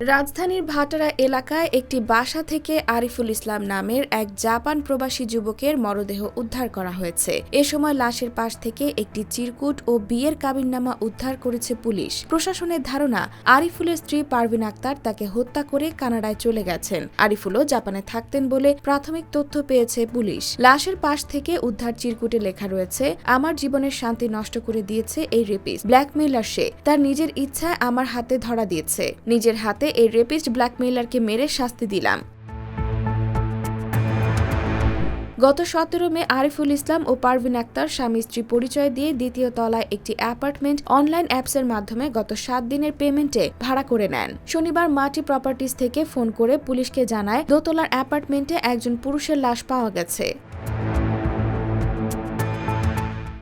রাজধানীর ভাটারা এলাকায় একটি বাসা থেকে আরিফুল ইসলাম নামের এক জাপান প্রবাসী যুবকের মরদেহ উদ্ধার করা হয়েছে। এ সময় লাশের পাশ থেকে একটি চিরকুট ও বিয়ের কাবিননামা উদ্ধার করেছে পুলিশ। প্রশাসনের ধারণা, আরিফুলের স্ত্রী পারভিন আক্তার তাকে হত্যা করে কানাডায় চলে গেছেন। আরিফুলও জাপানে থাকতেন বলে প্রাথমিক তথ্য পেয়েছে পুলিশ। লাশের পাশ থেকে উদ্ধার চিরকুটে লেখা রয়েছে, আমার জীবনের শান্তি নষ্ট করে দিয়েছে এই রেপিস ব্ল্যাকমেইলার সে। তার নিজের ইচ্ছায় আমার হাতে ধরা দিয়েছে। নিজের হাতে এই রেপিস্ট ব্ল্যাকমেইলারকে মেরে শাস্তি দিলাম। গত সতেরো মে আরিফুল ইসলাম ও পারভিন আক্তার স্বামী স্ত্রী পরিচয় দিয়ে দ্বিতীয় তলায় একটি অ্যাপার্টমেন্ট অনলাইন অ্যাপসের মাধ্যমে গত সাত দিনের পেমেন্টে ভাড়া করে নেন। শনিবার মাটি প্রপার্টিজ থেকে ফোন করে পুলিশকে জানায়, দোতলার অ্যাপার্টমেন্টে একজন পুরুষের লাশ পাওয়া গেছে।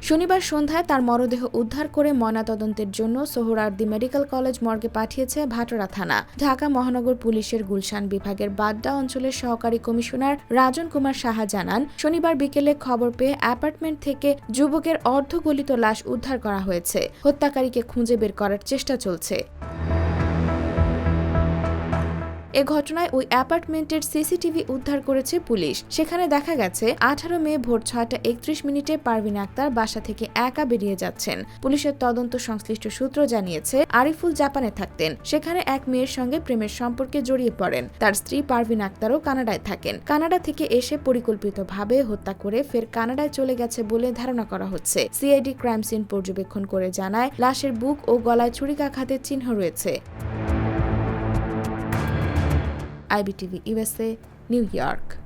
শনিবার সন্ধ্যায় তার মরদেহ উদ্ধার করে ময়নাতদন্তের জন্য সোহরার্দি মেডিকেল কলেজ মর্গে পাঠিয়েছে ভাটরা থানা। ঢাকা মহানগর পুলিশের গুলশান বিভাগের বাড্ডা অঞ্চলের সহকারী কমিশনার রাজন কুমার সাহা জানান, শনিবার বিকেলে খবর পেয়ে অ্যাপার্টমেন্ট থেকে যুবকের অর্ধগলিত লাশ উদ্ধার করা হয়েছে। হত্যাকারীকে খুঁজে বের করার চেষ্টা চলছে। এ ঘটনায় ওই অ্যাপার্টমেন্টের সিসিটিভি উদ্ধার করেছে পুলিশ। সেখানে দেখা গেছে, আঠারো মে ভোর ছয়টা একত্রিশ মিনিটে পারভিন আক্তার বাসা থেকে একা বেরিয়ে যাচ্ছেন। পুলিশের তদন্ত সংশ্লিষ্ট সূত্র জানিয়েছে, আরিফুল জাপানে থাকতেন। সেখানে এক মেয়ের সঙ্গে প্রেমের সম্পর্কে জড়িয়ে পড়েন। তার স্ত্রী পারভিন আক্তারও কানাডায় থাকেন। কানাডা থেকে এসে পরিকল্পিতভাবে হত্যা করে ফের কানাডায় চলে গেছে বলে ধারণা করা হচ্ছে। সিআইডি ক্রাইম সিন পর্যবেক্ষণ করে জানায়, লাশের বুক ও গলায় ছুরিকাঘাতের চিহ্ন রয়েছে। IBTV USA, New York.